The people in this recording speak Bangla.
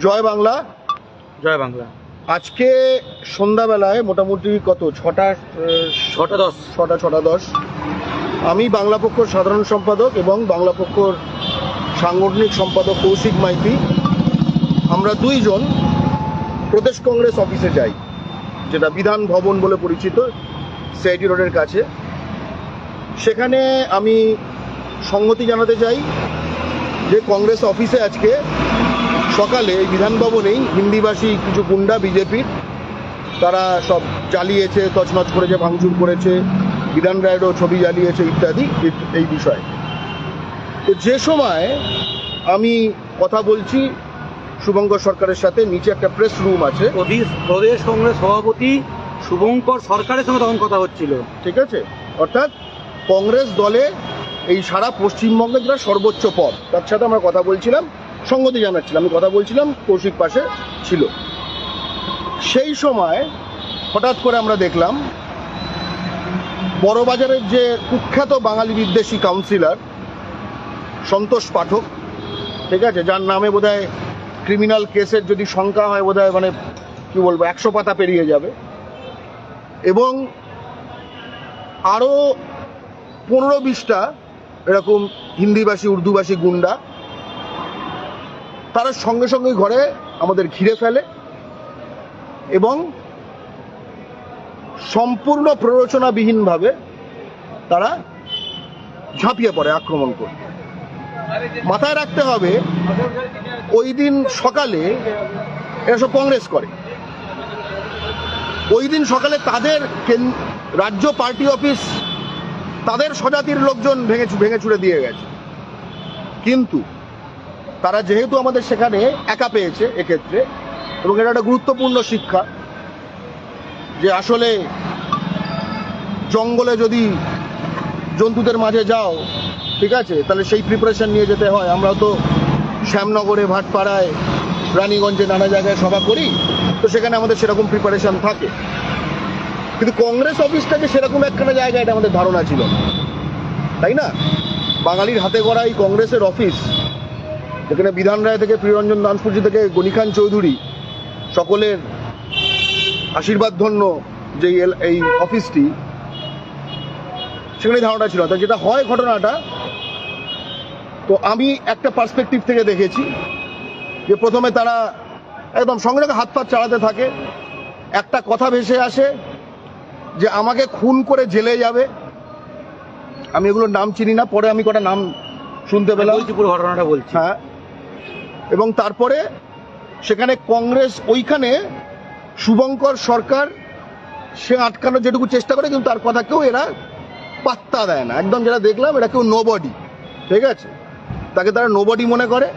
জয় বাংলা। জয় বাংলা। আজকে সন্ধ্যাবেলায় মোটামুটি কত? ছটা ছটা দশ। ছটা ছটা দশ। আমি বাংলা পক্ষর সাধারণ সম্পাদক এবং বাংলা পক্ষর সাংগঠনিক সম্পাদক কৌশিক মাইতি। আমরা দুইজন প্রদেশ কংগ্রেস অফিসে যাই যেটা বিধান ভবন বলে পরিচিত সিআইটি রোডের কাছে। সেখানে আমি সংগতি জানাতে চাই যে কংগ্রেস অফিসে আজকে সকালে এই বিধান ভবনেই হিন্দিভাষী কিছু গুন্ডা বিজেপির তারা সব জ্বালিয়েছে তছনছ করেছে ভাঙচুর করেছে বিধান রায়েরও ছবি জ্বালিয়েছে ইত্যাদি এই বিষয়ে। তো যে সময় আমি কথা বলছি শুভঙ্কর সরকারের সাথে নিচে একটা প্রেস রুম আছে। প্রদেশ প্রদেশ কংগ্রেস সভাপতি শুভঙ্কর সরকারের সঙ্গে তখন কথা হচ্ছিল। ঠিক আছে? অর্থাৎ কংগ্রেস দলে এই সারা পশ্চিমবঙ্গের যেটা সর্বোচ্চ পদ তার সাথে আমরা কথা বলছিলাম, সঙ্গতি জানাচ্ছিলাম, আমি কথা বলছিলাম, কৌশিক পাশে ছিল। সেই সময় হঠাৎ করে আমরা দেখলাম, বড়বাজারের যে কুখ্যাত বাঙালি বিদ্বেষী কাউন্সিলর সন্তোষ পাঠক, ঠিক আছে, যার নামে বোধহয় ক্রিমিনাল কেসের যদি সংখ্যা হয়, বোধহয় মানে কি বলব, একশো পাতা পেরিয়ে যাবে। এবং আরও পনেরো বিশটা এরকম হিন্দিভাষী, উর্দুভাষী গুন্ডা, তারা সঙ্গে সঙ্গে ঘরে আমাদের ঘিরে ফেলে এবং সম্পূর্ণ প্ররোচনাবিহীনভাবে তারা ঝাঁপিয়ে পড়ে, আক্রমণ করে। মাথায় রাখতে হবে, ওই দিন সকালে এরা সব কংগ্রেস করে। ওই দিন সকালে তাদের রাজ্য পার্টি অফিস তাদের স্বজাতির লোকজন ভেঙে ভেঙে ছুড়ে দিয়ে গেছে। কিন্তু তারা যেহেতু আমাদের সেখানে একা পেয়েছে এক্ষেত্রে, এবং এটা একটা গুরুত্বপূর্ণ শিক্ষা যে আসলে জঙ্গলে যদি জন্তুদের মাঝে যাও, ঠিক আছে? তাহলে সেই প্রিপারেশন নিয়ে যেতে হয়। আমরা তো শ্যামনগরে, ভাটপাড়ায়, রানীগঞ্জে নানা জায়গায় সভা করি, তো সেখানে আমাদের সেরকম প্রিপারেশন থাকে। কিন্তু কংগ্রেস অফিসটাকে সেরকম একখানা জায়গা এটা আমাদের ধারণা ছিল তাই না বাঙালির হাতে গড়া এই কংগ্রেসের অফিস, যেখানে বিধান রায় থেকে প্রিয়রঞ্জন দানসপুরজি থেকে গনিখান চৌধুরী, সকলের আশীর্বাদ ধন্য যে এই অফিসটি সেখানে ধারণা ছিল না। তো যেটা হয় ঘটনাটা, তো আমি একটা পার্সপেক্টিভ থেকে দেখেছি যে প্রথমে তারা একদম সঙ্গে হাত পাত চালাতে থাকে, একটা কথা ভেসে আসে যে আমাকে খুন করে জেলে যাবে। আমি এগুলোর নাম চিনি না পরে আমি কটা নাম শুনতে পেলাম। পুরো ঘটনাটা বলছি। হ্যাঁ। এবং তারপরে সেখানে কংগ্রেস ওইখানে শুভঙ্কর সরকার সে আটকানোর যেটুকু চেষ্টা করে কিন্তু তার কথা কেউ এরা পাত্তা দেয় না। একদম যেটা দেখলাম এটা কেউ নোবডি ঠিক আছে? তাকে তারা নোবডি মনে করে।